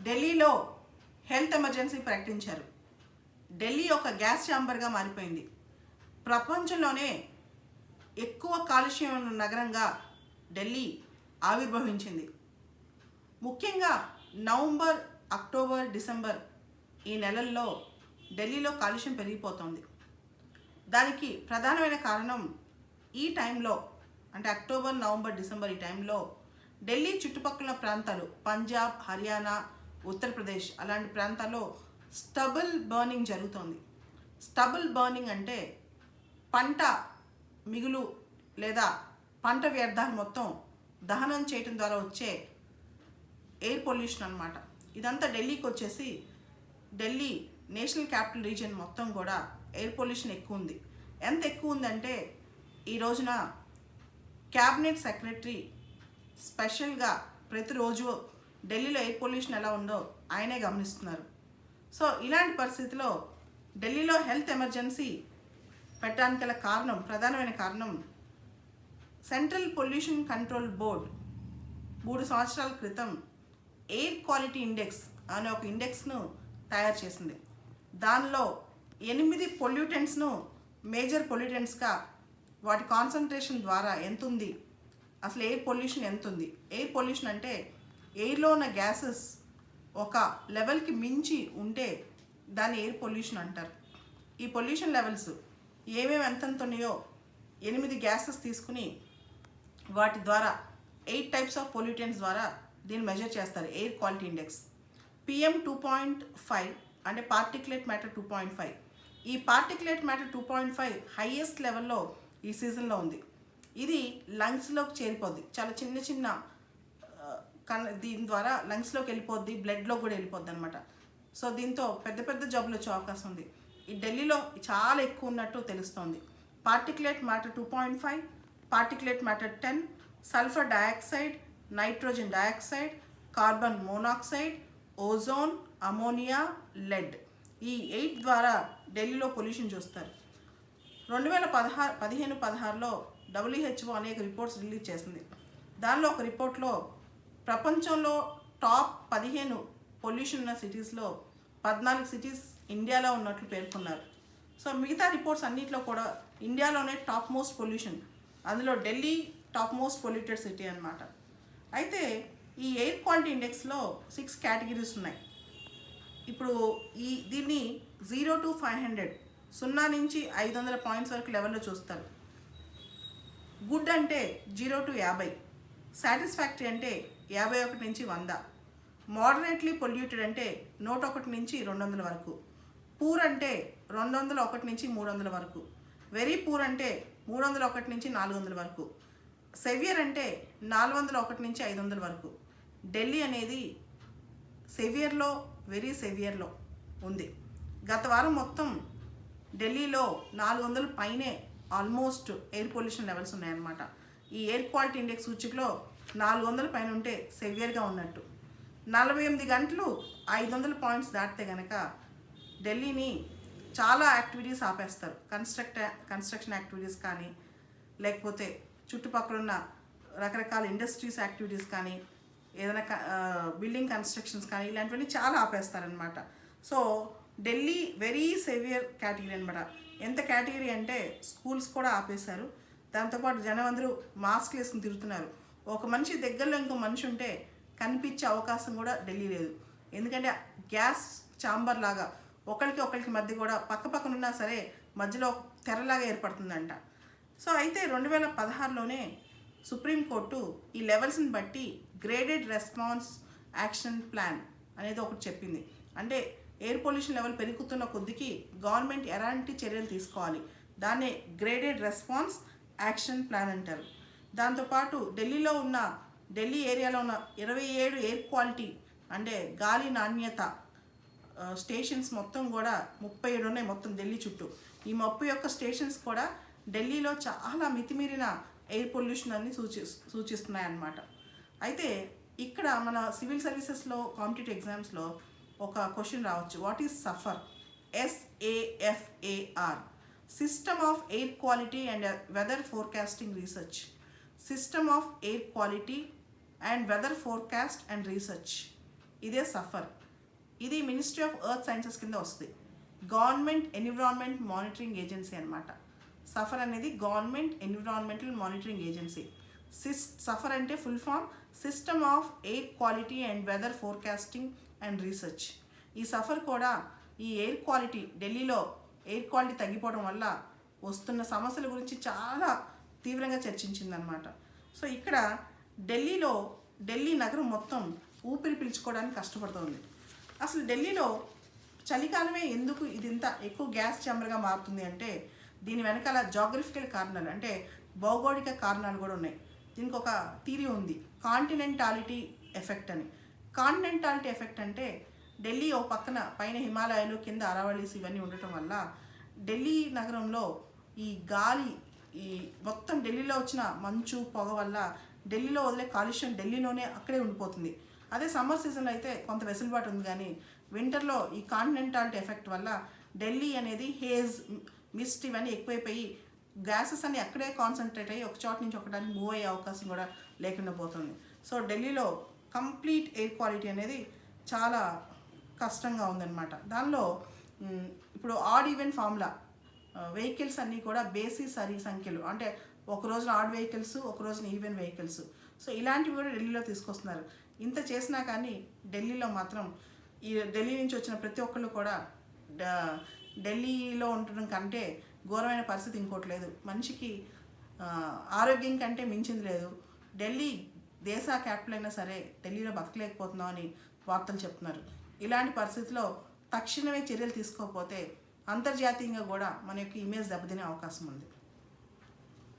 ఢిల్లీలో health emergency ప్రకటించారు. ఢిల్లీ ఒక గ్యాస్ ఛాంబర్గా మారిపోయింది. ప్రపంచంలోనే ఎక్కువ కాలుష్యం ఉన్న నగరంగా ఢిల్లీ ఆవిర్భవించింది. ముఖ్యంగా నవంబర్ అక్టోబర్ డిసెంబర్ ఈ నెలల్లో ఢిల్లీలో కాలుష్యం పెరిగిపోతుంది. దానికి ప్రధానమైన కారణం ఈ టైంలో అంటే అక్టోబర్ నవంబర్ డిసెంబర్ ఈ టైంలో ఢిల్లీ చుట్టుపక్కల ప్రాంతాలు పంజాబ్ హర్యానా ఉత్తరప్రదేశ్ అలాంటి ప్రాంతాల్లో స్టబుల్ బర్నింగ్ జరుగుతోంది. స్టబుల్ బర్నింగ్ అంటే పంట మిగులు లేదా పంట వ్యర్థాలు మొత్తం దహనం చేయటం ద్వారా వచ్చే ఎయిర్ పొల్యూషన్ అనమాట ఇదంతా ఢిల్లీకి వచ్చేసి ఢిల్లీ నేషనల్ క్యాపిటల్ రీజియన్ మొత్తం కూడా ఎయిర్ పొల్యూషన్ ఎక్కువ ఉంది ఎంత ఎక్కువ ఉందంటే ఈ రోజున క్యాబినెట్ సెక్రటరీ స్పెషల్గా ప్రతిరోజు ఢిల్లీలో ఎయిర్ పొల్యూషన్ ఎలా ఉందో ఆయనే గమనిస్తున్నారు. సో ఇలాంటి పరిస్థితిలో ఢిల్లీలో హెల్త్ ఎమర్జెన్సీ పెట్టడానికి గల కారణం ప్రధానమైన కారణం సెంట్రల్ పొల్యూషన్ కంట్రోల్ బోర్డ్ మూడు సంవత్సరాల క్రితం ఎయిర్ క్వాలిటీ ఇండెక్స్ అనే ఒక ఇండెక్స్ను తయారు చేసింది. దానిలో ఎనిమిది పొల్యూటెంట్స్ను మేజర్ పొల్యూటెంట్స్గా వాటి కాన్సన్ట్రేషన్ ద్వారా ఎంత ఉంది అసలు ఎయిర్ పొల్యూషన్ ఎంత ఉంది ఎయిర్ పొల్యూషన్ అంటే ఎయిర్లో ఉన్న గ్యాసెస్ ఒక లెవెల్కి మించి ఉంటే దాన్ని ఎయిర్ పొల్యూషన్ అంటారు. ఈ పొల్యూషన్ లెవెల్స్ ఏమేమి ఎంతెంత ఉన్నాయో ఎనిమిది గ్యాసెస్ తీసుకుని వాటి ద్వారా ఎయిట్ టైప్స్ ఆఫ్ పొల్యూటెంట్స్ ద్వారా దీన్ని మెజర్ చేస్తారు air quality index. PM two point five అంటే particulate matter two point five. ఈ particulate matter two point five highest లెవెల్లో ఈ సీజన్లో ఉంది. ఇది లంగ్స్లోకి చేరిపోద్ది. చాలా చిన్న చిన్న కన్ దీని ద్వారా లంగ్స్లోకి వెళ్ళిపోద్ది బ్లడ్లో కూడా వెళ్ళిపోద్ది అనమాట సో దీంతో పెద్ద పెద్ద జబ్బులు వచ్చే అవకాశం ఉంది. ఈ ఢిల్లీలో చాలా ఎక్కువ ఉన్నట్టు తెలుస్తోంది. Particulate matter two point five particulate matter ten sulphur dioxide nitrogen dioxide carbon monoxide ozone ammonia lead ఈ ఎయిట్ ద్వారా ఢిల్లీలో పొల్యూషన్ చూస్తారు. రెండు వేల పదహారు పదిహేను పదహారులో డబ్ల్యూహెచ్ఓ అనేక రిపోర్ట్స్ రిలీజ్ చేసింది. దానిలో ఒక రిపోర్ట్లో ప్రపంచంలో టాప్ పదిహేను పొల్యూషన్ ఉన్న సిటీస్లో పద్నాలుగు సిటీస్ ఇండియాలో ఉన్నట్లు పేర్కొన్నారు. సో మిగతా రిపోర్ట్స్ అన్నిట్లో కూడా ఇండియాలోనే టాప్ మోస్ట్ పొల్యూషన్. అందులో Delhi top most polluted city అనమాట అయితే ఈ ఎయిర్ క్వాలిటీ ఇండెక్స్లో సిక్స్ కేటగిరీస్ ఉన్నాయి. ఇప్పుడు ఈ దీన్ని జీరో టు ఫైవ్ హండ్రెడ్ సున్నా నుంచి ఐదు వందల పాయింట్స్ వరకు లెవెల్లో చూస్తారు. గుడ్ అంటే జీరో టు యాభై సాటిస్ఫాక్టరీ అంటే యాభై ఒకటి నుంచి వంద. మోడరేట్లీ పొల్యూటెడ్ అంటే నూట ఒకటి నుంచి రెండు వందల వరకు. పూర్ అంటే రెండు వందల ఒకటి నుంచి మూడు వందల వరకు. వెరీ పూర్ అంటే మూడు వందల ఒకటి నుంచి నాలుగు వందల వరకు. సెవియర్ అంటే నాలుగు వందల ఒకటి నుంచి ఐదు వందల వరకు. ఢిల్లీ అనేది సెవియర్లో వెరీ సెవియర్లో ఉంది. గత వారం మొత్తం ఢిల్లీలో నాలుగు వందల పైనే ఆల్మోస్ట్ ఎయిర్ పొల్యూషన్ లెవెల్స్ ఉన్నాయన్నమాట. ఈ ఎయిర్ క్వాలిటీ ఇండెక్స్ సూచికలో నాలుగు వందల పైన ఉంటే సెవియర్గా ఉన్నట్టు. నలభై ఎనిమిది గంటలు ఐదు వందల పాయింట్స్ దాటితే కనుక ఢిల్లీని చాలా యాక్టివిటీస్ ఆపేస్తారు. కన్స్ట్రక్ట్ కన్స్ట్రక్షన్ యాక్టివిటీస్ కానీ లేకపోతే చుట్టుపక్కల ఉన్న రకరకాల ఇండస్ట్రీస్ యాక్టివిటీస్ కానీ ఏదైనా బిల్డింగ్ కన్స్ట్రక్షన్స్ కానీ ఇలాంటివన్నీ చాలా ఆపేస్తారనమాట so Delhi very severe category అనమాట ఎంత కేటగిరీ అంటే స్కూల్స్ కూడా ఆపేశారు. దాంతోపాటు జనం అందరూ మాస్క్ వేసుకుని తిరుగుతున్నారు. ఒక మనిషి దగ్గరలో ఇంకో మనిషి ఉంటే కనిపించే అవకాశం కూడా ఢిల్లీ లేదు. ఎందుకంటే గ్యాస్ చాంబర్ లాగా ఒకరికి ఒకరికి మధ్య కూడా పక్క పక్కన ఉన్నా సరే మధ్యలో తెరలాగా ఏర్పడుతుందంట. సో అయితే రెండు వేల పదహారులోనే సుప్రీంకోర్టు ఈ లెవెల్స్ని బట్టి గ్రేడెడ్ రెస్పాన్స్ యాక్షన్ ప్లాన్ అనేది ఒకటి చెప్పింది. అంటే ఎయిర్ పొల్యూషన్ లెవెల్ పెరుగుతున్న కొద్దికి గవర్నమెంట్ ఎలాంటి చర్యలు తీసుకోవాలి? దాన్నే గ్రేడెడ్ రెస్పాన్స్ యాక్షన్ ప్లాన్ అంటారు. దాంతోపాటు ఢిల్లీలో ఉన్న ఢిల్లీ ఏరియాలో ఉన్న ఇరవై ఏడు ఎయిర్ క్వాలిటీ అంటే గాలి నాణ్యత స్టేషన్స్ మొత్తం కూడా ముప్పై ఏడు ఉన్నాయి మొత్తం ఢిల్లీ చుట్టూ. ఈ ముప్పై ఒక్క స్టేషన్స్ కూడా ఢిల్లీలో చాలా మితిమీరిన ఎయిర్ పొల్యూషన్ అని సూచి సూచిస్తున్నాయి అన్నమాట అయితే ఇక్కడ మన సివిల్ సర్వీసెస్లో కాంపిటేటివ్ ఎగ్జామ్స్లో ఒక క్వశ్చన్ రావచ్చు. What is SAFAR S A F A R system of air quality and weather forecasting research system of air quality and weather forecast and research. ఇదే సఫర్. ఇది మినిస్ట్రీ ఆఫ్ ఎర్త్ సైన్సెస్ కింద వస్తుంది. Government environment monitoring agency అన్నమాట. SAFAR అనేది government environmental monitoring agency. Sys SAFAR అంటే full form system of air quality and weather forecasting and research. ఈ SAFAR కూడా ఈ ఎయిర్ క్వాలిటీ ఢిల్లీలో ఎయిర్ క్వాలిటీ తగ్గిపోవడం వల్ల వస్తున్న సమస్యల గురించి చాలా తీవ్రంగా చర్చించిందనమాట. సో ఇక్కడ ఢిల్లీలో ఢిల్లీ నగరం మొత్తం ఊపిరి పీల్చుకోవడానికి కష్టపడుతోంది. అసలు ఢిల్లీలో చలికాలమే ఎందుకు ఇది ఇంత ఎక్కువ గ్యాస్ చాంబర్గా మారుతుంది అంటే దీని వెనకాల జాగ్రఫికల్ కారణాలు అంటే భౌగోళిక కారణాలు కూడా ఉన్నాయి. దీనికి ఒక థీరీ ఉంది. కాంటినెంటాలిటీ ఎఫెక్ట్ అని. కాంటినెంటాలిటీ ఎఫెక్ట్ అంటే ఢిల్లీ ఓ పక్కన పైన హిమాలయాలు కింద అరవళీస్ ఇవన్నీ ఉండటం వల్ల ఢిల్లీ నగరంలో ఈ గాలి ఈ మొత్తం ఢిల్లీలో వచ్చిన మంచు పొగ వల్ల ఢిల్లీలో వదిలే కాలుష్యం ఢిల్లీలోనే అక్కడే ఉండిపోతుంది. అదే సమ్మర్ సీజన్లో అయితే కొంత వెసులుబాటు ఉంది కానీ వింటర్లో ఈ కాంటినెంటాలిటీ ఎఫెక్ట్ వల్ల ఢిల్లీ అనేది హేజ్ మిస్ట్ ఇవన్నీ ఎక్కువైపోయి గ్యాసెస్ అన్ని అక్కడే కాన్సన్ట్రేట్ అయ్యి ఒక చోట నుంచి ఒకటానికి మూవ్ అయ్యే అవకాశం కూడా లేకుండా పోతుంది. సో ఢిల్లీలో కంప్లీట్ ఎయిర్ క్వాలిటీ అనేది చాలా కష్టంగా ఉందన్నమాట. దానిలో ఇప్పుడు ఆడ్ ఈవెన్ ఫార్ములా వెహికల్స్ అన్నీ కూడా బేసి సరి సంఖ్యలు. అంటే ఒక రోజున ఆడ్ వెహికల్స్ ఒక రోజున ఈవెన్ వెహికల్స్ సో ఇలాంటివి కూడా ఢిల్లీలో తీసుకొస్తున్నారు. ఇంత చేసినా కానీ ఢిల్లీలో మాత్రం ఈ ఢిల్లీ నుంచి వచ్చిన ప్రతి ఒక్కళ్ళు కూడా ఢిల్లీలో ఉండడం కంటే ఘోరమైన పరిస్థితి ఇంకోటి లేదు. మనిషికి ఆరోగ్యం కంటే మించింది లేదు. ఢిల్లీ దేశ క్యాపిటల్ అయినా సరే ఢిల్లీలో బతకలేకపోతున్నాం అని వార్తలు చెప్తున్నారు. ఇలాంటి పరిస్థితిలో తక్షణమే చర్యలు తీసుకోకపోతే అంతర్జాతీయంగా కూడా మన యొక్క ఇమేజ్ దెబ్బతినే అవకాశం ఉంది.